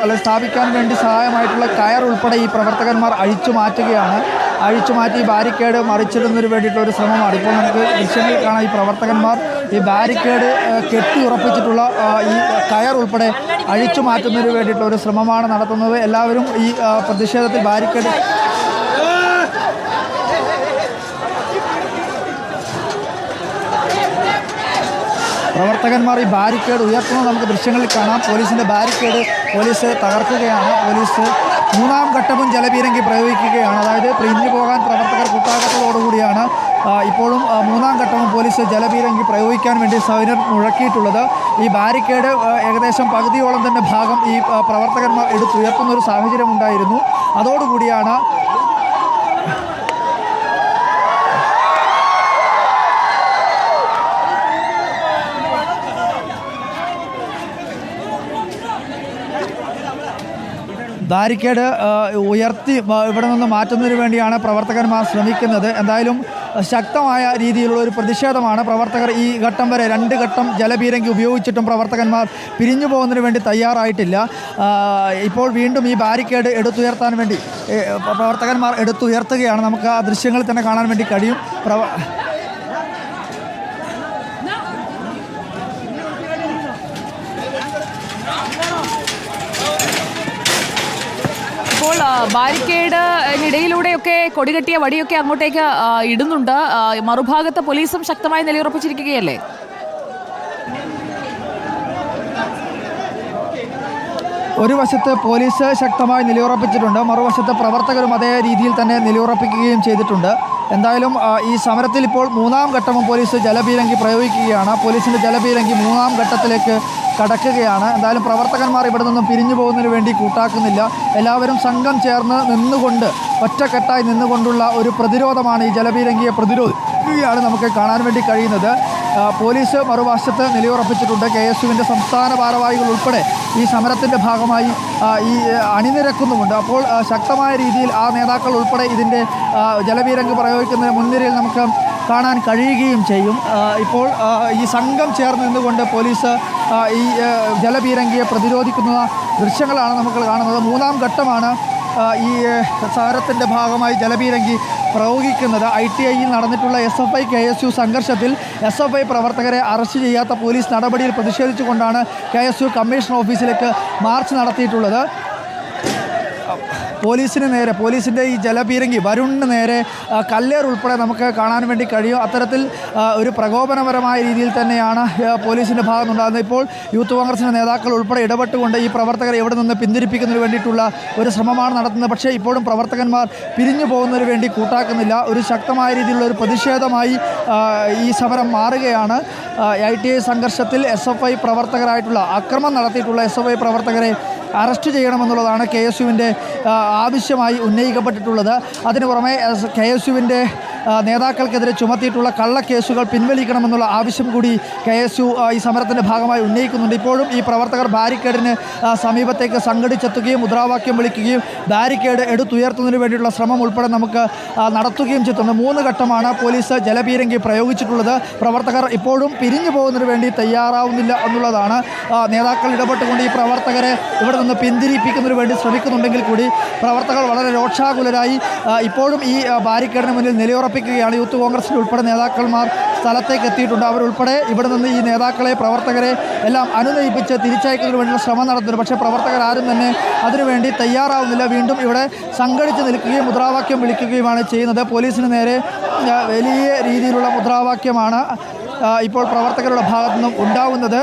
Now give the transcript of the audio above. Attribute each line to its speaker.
Speaker 1: അല്ലെങ്കിൽ സ്ഥാപിക്കാൻ വേണ്ടി സഹായമായിട്ടുള്ള കയർ ഉൾപ്പെടെ ഈ പ്രവർത്തകന്മാർ അഴിച്ചു മാറ്റുകയാണ്. അഴിച്ചു മാറ്റി ബാരിക്കേഡ് മറിച്ചിടുന്നതിന് വേണ്ടിയിട്ടുള്ള ഒരു ശ്രമമാണ്. ഇപ്പോൾ നമുക്ക് ദൃശ്യങ്ങളിൽ കാണാം ഈ പ്രവർത്തകന്മാർ ഈ ബാരിക്കേഡ് കെട്ടി ഉറപ്പിച്ചിട്ടുള്ള ഈ കയർ ഉൾപ്പെടെ അഴിച്ചു മാറ്റുന്നതിന് വേണ്ടിയിട്ടുള്ള ഒരു ശ്രമമാണ് നടത്തുന്നത്. എല്ലാവരും ഈ പ്രതിഷേധത്തിൽ ബാരിക്കേഡ് പ്രവർത്തകന്മാർ ഈ ബാരിക്കേഡ് ഉയർത്തുന്നത് നമുക്ക് ദൃശ്യങ്ങളിൽ കാണാം. പോലീസിന്റെ ബാരിക്കേഡ് പോലീസ് തകർക്കുകയാണ്. പോലീസ് മൂന്നാം ഘട്ടവും ജലപീരങ്കി പ്രയോഗിക്കുകയാണ്. അതായത് പ്രിഞ്ഞു പോകാൻ പ്രവർത്തകർ കൂട്ടാക്കത്തോടുകൂടിയാണ് ആ, ഇപ്പോഴും മൂന്നാം ഘട്ടവും പോലീസ് ജലപീരങ്കി പ്രയോഗിക്കാൻ വേണ്ടി സൈന്യം മുഴക്കിയിട്ടുള്ളത്. ഈ ബാരിക്കേഡ് ഏകദേശം പകുതിയോളം തന്നെ ഭാഗം ഈ പ്രവർത്തകന്മാർ എടുത്തുയർത്തുന്ന ഒരു സാഹചര്യം ഉണ്ടായിരുന്നു അതോടുകൂടിയാണ് ബാരിക്കേഡ് ഉയർത്തി ഇവിടെ നിന്ന് മാറ്റുന്നതിന് വേണ്ടിയാണ് പ്രവർത്തകന്മാർ ശ്രമിക്കുന്നത്. എന്തായാലും ശക്തമായ രീതിയിലുള്ള ഒരു പ്രതിഷേധമാണ് പ്രവർത്തകർ ഈ ഘട്ടം വരെ രണ്ട് ഘട്ടം ജലപീരങ്കി ഉപയോഗിച്ചിട്ടും പ്രവർത്തകന്മാർ പിരിഞ്ഞു പോകുന്നതിന് വേണ്ടി തയ്യാറായിട്ടില്ല. ഇപ്പോൾ വീണ്ടും ഈ ബാരിക്കേഡ് എടുത്തുയർത്താൻ വേണ്ടി പ്രവർത്തകന്മാർ എടുത്തുയർത്തുകയാണ്. നമുക്ക് ആ ദൃശ്യങ്ങളിൽ തന്നെ കാണാൻ വേണ്ടി കഴിയും. പ്രവ
Speaker 2: ഇപ്പോൾ ബാരിക്കേഡിനിടയിലൂടെയൊക്കെ കൊടികെട്ടിയ വടിയൊക്കെ അങ്ങോട്ടേക്ക് ഇടുന്നുണ്ട്. മറുഭാഗത്ത് പോലീസും ശക്തമായി നിലയുറപ്പിച്ചിരിക്കുകയല്ലേ?
Speaker 1: ഒരു വശത്ത് പോലീസ് ശക്തമായി നിലയുറപ്പിച്ചിട്ടുണ്ട്. മറുവശത്ത് പ്രവർത്തകരും അതേ രീതിയിൽ തന്നെ നിലയുറപ്പിക്കുകയും ചെയ്തിട്ടുണ്ട്. എന്തായാലും ഈ സമരത്തിൽ ഇപ്പോൾ മൂന്നാം ഘട്ടവും പോലീസ് ജലപീരങ്കി പ്രയോഗിക്കുകയാണ്. പോലീസിന്റെ ജലപീരങ്കി മൂന്നാം ഘട്ടത്തിലേക്ക് കടക്കുകയാണ്. എന്തായാലും പ്രവർത്തകന്മാർ ഇവിടെ നിന്നും പിരിഞ്ഞു പോകുന്നതിന് വേണ്ടി കൂട്ടാക്കുന്നില്ല. എല്ലാവരും സംഘം ചേർന്ന് നിന്നുകൊണ്ട് ഒറ്റക്കെട്ടായി നിന്നുകൊണ്ടുള്ള ഒരു പ്രതിരോധമാണ് ഈ ജലപീരങ്കിയെ പ്രതിരോധിക്കുകയാണ് നമുക്ക് കാണാൻ വേണ്ടി കഴിയുന്നത്. പോലീസ് മറുവശത്ത് നിലയുറപ്പിച്ചിട്ടുണ്ട്. കെ എസ് യുവിന്റെ സംസ്ഥാന ഭാരവാഹികൾ ഉൾപ്പെടെ ഈ സമരത്തിന്റെ ഭാഗമായി ഈ അണിനിരക്കുന്നുമുണ്ട്. അപ്പോൾ ശക്തമായ രീതിയിൽ ആ നേതാക്കൾ ഉൾപ്പെടെ ഇതിന്റെ ജലവീരങ്ക് പ്രയോഗിക്കുന്നതിന് മുൻനിരയിൽ നമുക്ക് കാണാൻ കഴിയുകയും ചെയ്യും. ഇപ്പോൾ ഈ സംഘം ചേർന്ന് നിന്നുകൊണ്ട് പോലീസ് ഈ ജലപീരങ്കിയെ പ്രതിരോധിക്കുന്ന ദൃശ്യങ്ങളാണ് നമുക്ക് കാണുന്നത്. മൂന്നാം ഘട്ടമാണ് ഈ സമരത്തിന്റെ ഭാഗമായി ജലപീരങ്കി പ്രയോഗിക്കുന്നത്. ഐ ടി ഐയിൽ നടന്നിട്ടുള്ള S F I K S U സംഘർഷത്തിൽ എസ് എഫ് ഐ പ്രവർത്തകരെ അറസ്റ്റ് ചെയ്യാത്ത പോലീസ് നടപടിയിൽ പ്രതിഷേധിച്ചുകൊണ്ടാണ് കെ എസ് യു കമ്മീഷൻ ഓഫീസിലേക്ക് മാർച്ച് നടത്തിയിട്ടുള്ളത്. പോലീസിന് നേരെ പോലീസിന്റെ ഈ ജലപീരങ്കി വരുണിന് നേരെ കല്ലേർ ഉൾപ്പെടെ നമുക്ക് കാണാൻ വേണ്ടി കഴിയും. അത്തരത്തിൽ ഒരു പ്രകോപനപരമായ രീതിയിൽ തന്നെയാണ് പോലീസിന്റെ ഭാഗത്തുനിന്നുണ്ടാകുന്നത്. ഇപ്പോൾ യൂത്ത് കോൺഗ്രസിന്റെ നേതാക്കൾ ഉൾപ്പെടെ ഇടപെട്ടുകൊണ്ട് ഈ പ്രവർത്തകരെ ഇവിടെ നിന്ന് പിന്തിരിപ്പിക്കുന്നതിന് വേണ്ടിയിട്ടുള്ള ഒരു ശ്രമമാണ് നടത്തുന്നത്. പക്ഷേ ഇപ്പോഴും പ്രവർത്തകന്മാർ പിരിഞ്ഞു പോകുന്നതിന് വേണ്ടി കൂട്ടാക്കുന്നില്ല. ഒരു ശക്തമായ രീതിയിലുള്ള ഒരു പ്രതിഷേധമായി ഈ സമരം മാറുകയാണ്. ഐ ടി ഐ സംഘർഷത്തിൽ എസ് എഫ് ഐ പ്രവർത്തകരായിട്ടുള്ള അക്രമം നടത്തിയിട്ടുള്ള എസ് എഫ് ഐ പ്രവർത്തകരെ അറസ്റ്റ് ചെയ്യണമെന്നുള്ളതാണ് കെ എസ് യുവിന്റെ ആവശ്യമായി ഉന്നയിക്കപ്പെട്ടിട്ടുള്ളത്. അതിന് പുറമെ കെ എസ് യുവിന്റെ നേതാക്കൾക്കെതിരെ ചുമത്തിയിട്ടുള്ള കള്ളക്കേസുകൾ പിൻവലിക്കണമെന്നുള്ള ആവശ്യം കൂടി കെ എസ് യു ഈ സമരത്തിന്റെ ഭാഗമായി ഉന്നയിക്കുന്നുണ്ട്. ഇപ്പോഴും ഈ പ്രവർത്തകർ ബാരിക്കേഡിന് സമീപത്തേക്ക് സംഘടിച്ചെത്തുകയും മുദ്രാവാക്യം വിളിക്കുകയും ബാരിക്കേഡ് എടുത്തുയർത്തുന്നതിന് വേണ്ടിയിട്ടുള്ള ശ്രമം ഉൾപ്പെടെ നമുക്ക് നടത്തുകയും ചെയ്തിട്ടുണ്ട്. മൂന്ന് ഘട്ടമാണ് പോലീസ് ജലപീരങ്കി പ്രയോഗിച്ചിട്ടുള്ളത്. പ്രവർത്തകർ ഇപ്പോഴും പിരിഞ്ഞു പോകുന്നതിന് വേണ്ടി തയ്യാറാവുന്നില്ല എന്നുള്ളതാണ് നേതാക്കൾ ഇടപെട്ടുകൊണ്ട് ഈ പ്രവർത്തകരെ ഇവിടെ നിന്ന് പിന്തിരിപ്പിക്കുന്നതിന് വേണ്ടി ശ്രമിക്കുന്നുണ്ടെങ്കിൽ കൂടി പ്രവർത്തകർ വളരെ രോക്ഷാകുലരായി ഇപ്പോഴും ഈ ബാരിക്കേഡിന് മുന്നിൽ നിലയുറപ്പിക്കുകയാണ് യൂത്ത് കോൺഗ്രസിന്റെ ഉൾപ്പെടെ നേതാക്കന്മാർ സ്ഥലത്തേക്ക് എത്തിയിട്ടുണ്ട്. അവരുൾപ്പെടെ ഇവിടെ നിന്ന് ഈ നേതാക്കളെ പ്രവർത്തകരെ എല്ലാം അനുനയിപ്പിച്ച് തിരിച്ചയക്കുന്നതിന് വേണ്ടിയുള്ള ശ്രമം നടത്തുന്നു പക്ഷേ പ്രവർത്തകർ ആരും തന്നെ അതിനുവേണ്ടി തയ്യാറാവുന്നില്ല. വീണ്ടും ഇവിടെ സംഘടിച്ച് നിൽക്കുകയും മുദ്രാവാക്യം വിളിക്കുകയുമാണ് ചെയ്യുന്നത്. പോലീസിന് നേരെ വലിയ രീതിയിലുള്ള മുദ്രാവാക്യമാണ് ഇപ്പോൾ പ്രവർത്തകരുടെ ഭാഗത്തു നിന്നും ഉണ്ടാവുന്നത്.